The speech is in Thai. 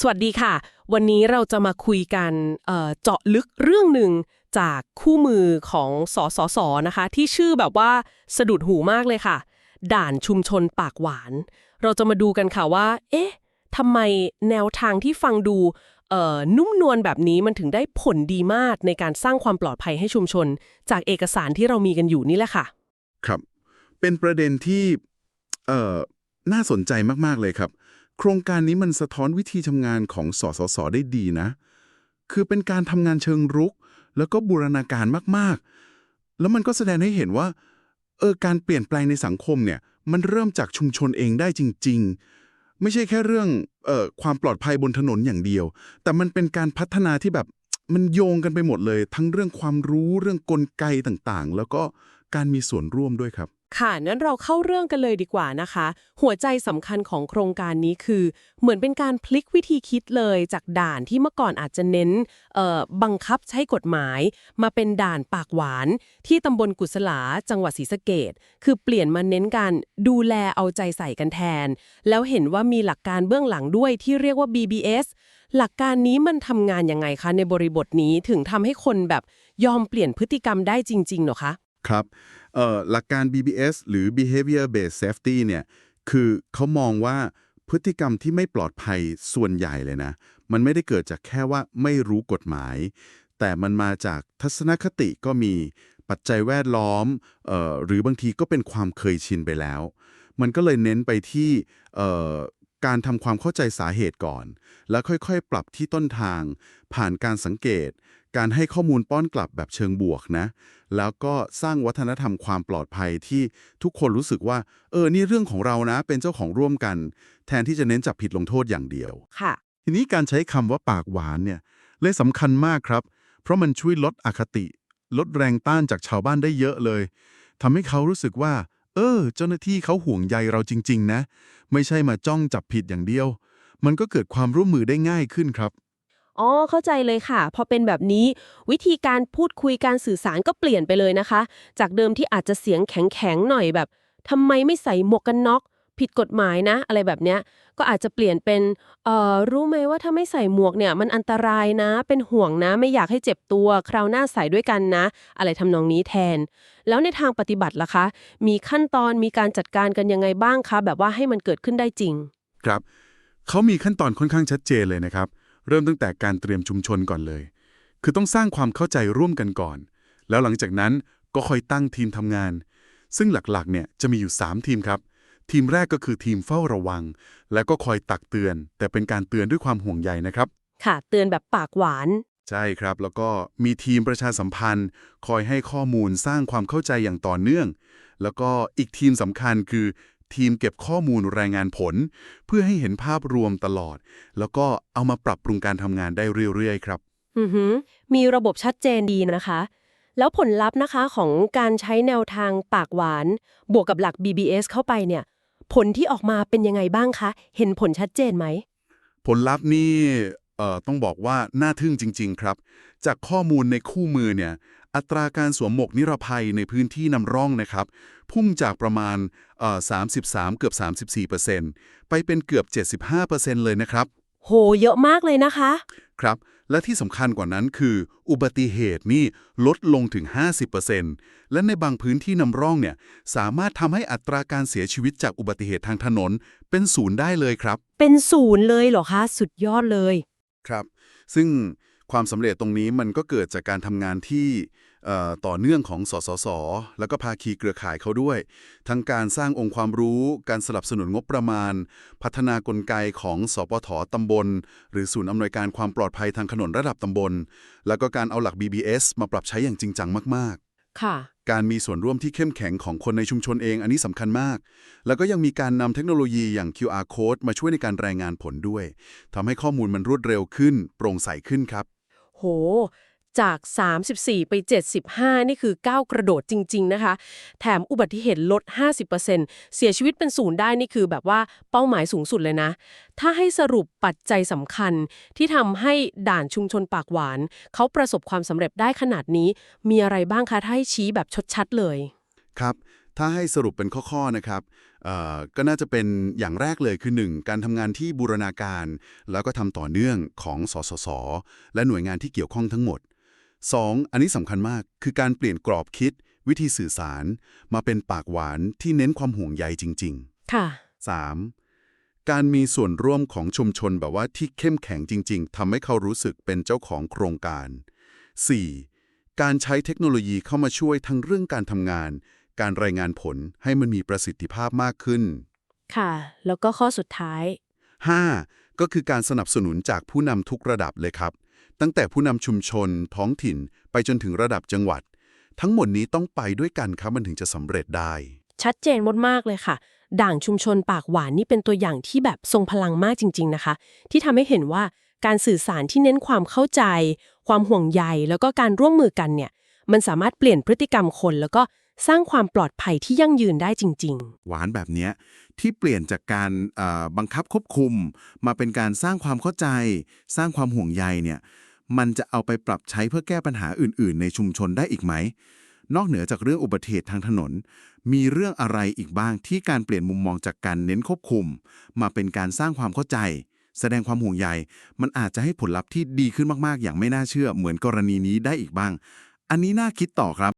สวัสดีค่ะ วันนี้เราจะมาคุยกันเเจาะลึกเรื่องหนึ่งจากคู่มือของสสสนะคะ ที่ชื่อแบบว่าสะดุดหูมากเลยค่ะ ด่านชุมชนปากหวาน เราจะมาดูกันค่ะว่า เอ๊ะทำไมแนวทางที่ฟังดูนุ่มนวลแบบนี้มันถึงได้ผลดีมากในการสร้างความปลอดภัยให้ชุมชน จากเอกสารที่เรามีกันอยู่นี่แหละค่ะ ครับ เป็นประเด็นที่น่าสนใจมากๆเลยครับ โครงการนี้มันสะท้อนวิธีทำงานของสสสได้ดีนะ คือเป็นการทำงานเชิงรุก แล้วก็บูรณาการมากๆ แล้วมันก็แสดงให้เห็นว่าเออการเปลี่ยนแปลงในสังคมเนี่ยมันเริ่มจากชุมชนเองได้จริง ๆ ไม่ใช่แค่เรื่องเอ่อความปลอดภัยบนถนนอย่างเดียว แต่มันเป็นการพัฒนาที่แบบมันโยงกันไปหมดเลย ทั้งเรื่องความรู้เรื่องกลไกต่างๆ แล้วก็การมีส่วนร่วมด้วยครับ ค่ะ นั้นเราเข้าเรื่องกันเลยดีกว่านะคะ หัวใจสำคัญของโครงการนี้คือ เหมือนเป็นการพลิกวิธีคิดเลยจากด่านที่เมื่อก่อนอาจจะเน้นเอ่อบังคับใช้กฎหมาย มาเป็นด่านปากหวาน ที่ตำบลกุศลาจังหวัดศรีสะเกดคือเปลี่ยนมาเน้นการดูแลเอาใจใส่กันแทน แล้วเห็นว่ามีหลักการเบื้องหลังด้วยที่เรียกว่า BBS หลักการนี้มันทำงานยังไงคะในบริบทนี้ถึงทำให้คนแบบยอมเปลี่ยนพฤติกรรมได้จริงๆเหรอคะ ครับ เอ่อหลักการ BBS หรือ Behavior Based Safety เนี่ยคือเขามองว่าพฤติกรรมที่ไม่ปลอดภัยส่วนใหญ่เลยนะ มันไม่ได้เกิดจากแค่ว่าไม่รู้กฎหมาย แต่มันมาจากทัศนคติก็มีปัจจัยแวดล้อมเอ่อหรือบางทีก็เป็นความเคยชินไปแล้ว มันก็เลยเน้นไปที่ การทำความเข้าใจสาเหตุก่อน แล้วค่อยๆ ปรับที่ต้นทาง ผ่านการสังเกต การให้ข้อมูลป้อนกลับแบบเชิงบวกนะ แล้วก็สร้างวัฒนธรรมความปลอดภัยที่ทุกคนรู้สึกว่า เออ นี่เรื่องของเรานะ เป็นเจ้าของร่วมกัน แทนที่จะเน้นจับผิดลงโทษอย่างเดียว ค่ะ ทีนี้การใช้คำว่าปากหวานเนี่ยเลยสำคัญมากครับ เพราะมันช่วยลดอคติ ลดแรงต้านจากชาวบ้านได้เยอะเลยทำให้เขารู้สึกว่า เออ เจ้าหน้าที่เขาห่วงใยเราจริง ๆ นะ ไม่ใช่มาจ้องจับผิดอย่างเดียว มันก็เกิดความร่วมมือได้ง่ายขึ้นครับ อ๋อ เข้าใจเลยค่ะ พอเป็นแบบนี้ วิธีการพูดคุยการสื่อสารก็เปลี่ยนไปเลยนะคะ จากเดิมที่อาจจะเสียงแข็งๆหน่อยแบบทำไมไม่ใส่หมวกกันน็อก ผิดกฎหมายนะ อะไรแบบเนี้ยก็อาจจะเปลี่ยนเป็นเอ่อรู้ไหมว่าถ้าไม่ใส่หมวกเนี่ยมันอันตรายนะ เป็นห่วงนะ ไม่อยากให้เจ็บตัวคราวหน้าใส่ด้วยกันนะ อะไรทำนองนี้แทน แล้วในทางปฏิบัติล่ะคะ มีขั้นตอนมีการจัดการกันยังไงบ้างคะ แบบว่าให้มันเกิดขึ้นได้จริง ครับเขามีขั้นตอนค่อนข้างชัดเจนเลยนะครับ เริ่มตั้งแต่การเตรียมชุมชนก่อนเลย คือต้องสร้างความเข้าใจร่วมกันก่อน แล้วหลังจากนั้นก็ค่อยตั้งทีมทำงาน ซึ่งหลักๆเนี่ยจะมีอยู่ 3 ทีมครับ ทีมแรกก็คือทีมเฝ้าระวัง แล้วก็คอยตักเตือน แต่เป็นการเตือนด้วยความห่วงใยนะครับ ค่ะ เตือนแบบปากหวาน ใช่ครับ แล้วก็มีทีมประชาสัมพันธ์ คอยให้ข้อมูลสร้างความเข้าใจอย่างต่อเนื่อง แล้วก็อีกทีมสำคัญคือ ทีมเก็บข้อมูลรายงานผล เพื่อให้เห็นภาพรวมตลอด แล้วก็เอามาปรับปรุงการทำงานได้เรื่อยๆครับอือหือมีระบบชัดเจนดีนะคะ แล้วผลลัพธ์นะคะของการใช้แนวทางปากหวาน บวกกับหลัก BBS เข้าไปเนี่ย ผลที่ออกมาเป็นยังไงบ้างคะ เห็นผลชัดเจนไหม ผลลัพธ์นี่เอ่อต้องบอกว่าน่าทึ่งจริง ๆ ครับ จากข้อมูลในคู่มือเนี่ย อัตราการสวมหมวกนิรภัยในพื้นที่นำร่องนะครับ พุ่งจากประมาณเอ่อ33 เกือบ 34%ไปเป็นเกือบ 75%เลยนะครับ โห เยอะมากเลยนะคะ ครับ และที่สำคัญกว่านั้นคือ อุบัติเหตุนี่ลดลงถึง 50%และในบางพื้นที่นำร่องเนี่ยสามารถทำให้อัตราการเสียชีวิตจากอุบัติเหตุทางถนน เป็นศูนย์ได้เลยครับ เป็นศูนย์เลยเหรอคะ สุดยอดเลย ครับ ซึ่งความสำเร็จตรงนี้มันก็เกิดจากการทำงานที่ ต่อเนื่องของสสส แล้วก็ภาคีเครือข่ายเขาด้วย ทั้งการสร้างองค์ความรู้การสนับสนุนงบประมาณ พัฒนากลไกของสปทตำบล หรือศูนย์อำนวยการความปลอดภัยทางถนนระดับตำบล แล้วก็การเอาหลัก BBS มาปรับใช้อย่างจริงจังมากๆ ค่ะ การมีส่วนร่วมที่เข้มแข็งของคนในชุมชนเองอันนี้สำคัญมาก แล้วก็ยังมีการนำเทคโนโลยีอย่าง QR code มาช่วยในการรายงานผลด้วยทำให้ข้อมูลมันรวดเร็วขึ้น โปร่งใสขึ้นครับ โห จาก 34 ไป 75 นี่คือก้าวกระโดดจริง ๆ นะคะ แถมอุบัติเหตุลด 50%เสียชีวิตเป็นศูนย์ได้นี่คือแบบว่าเป้าหมายสูงสุดเลยนะ ถ้าให้สรุปปัจจัยสำคัญที่ทำให้ด่านชุมชนปากหวาน เขาประสบความสำเร็จได้ขนาดนี้ มีอะไรบ้างคะถ้าให้ชี้แบบชดชัดเลยครับถ้าให้สรุปเป็นข้อๆนะครับก็น่าจะเป็นอย่างแรกเลยคือ 1. การทำงานที่บูรณาการ แล้วก็ทำต่อเนื่องของสสส และหน่วยงานที่เกี่ยวข้องทั้งหมด 2. อันนี้สำคัญมากคือการเปลี่ยนกรอบคิด วิธีสื่อสาร มาเป็นปากหวานที่เน้นความห่วงใยจริง ๆ ค่ะ 3. การมีส่วนร่วมของชุมชนแบบว่าที่เข้มแข็งจริง ๆทำให้เขารู้สึกเป็นเจ้าของโครงการ 4. การใช้เทคโนโลยีเข้ามาช่วยทั้งเรื่องการทำงาน การรายงานผลให้มันมีประสิทธิภาพมากขึ้น ค่ะ แล้วก็ข้อสุดท้าย 5. ก็คือการสนับสนุนจากผู้นำทุกระดับเลยครับ ตั้งแต่ผู้นำชุมชน ท้องถิ่น ไปจนถึงระดับจังหวัด ทั้งหมดนี้ต้องไปด้วยกันครับมันถึงจะสำเร็จได้ ชัดเจนมากๆเลยค่ะ ด่างชุมชนปากหวานนี่เป็นตัวอย่างที่แบบทรงพลังมากจริง ๆนะคะ ที่ทำให้เห็นว่าการสื่อสารที่เน้นความเข้าใจ ความห่วงใย แล้วก็การร่วมมือกันเนี่ย มันสามารถเปลี่ยนพฤติกรรมคน แล้วก็สร้างความปลอดภัยที่ยั่งยืนได้จริงหวานแบบเนี้ยที่เปลี่ยนจากการเอ่อบังคับควบคุม มาเป็นการสร้างความเข้าใจ สร้างความห่วงใยเนี่ย มันจะเอาไปปรับใช้เพื่อแก้ปัญหาอื่น ๆ ในชุมชนได้อีกไหม นอกเหนือจากเรื่องอุบัติเหตุทางถนน มีเรื่องอะไรอีกบ้างที่การเปลี่ยนมุมมองจากการเน้นควบคุม มาเป็นการสร้างความเข้าใจ แสดงความห่วงใย มันอาจจะให้ผลลัพธ์ที่ดีขึ้นมาก ๆ อย่างไม่น่าเชื่อ เหมือนกรณีนี้ได้อีกบ้าง อันนี้น่าคิดต่อครับ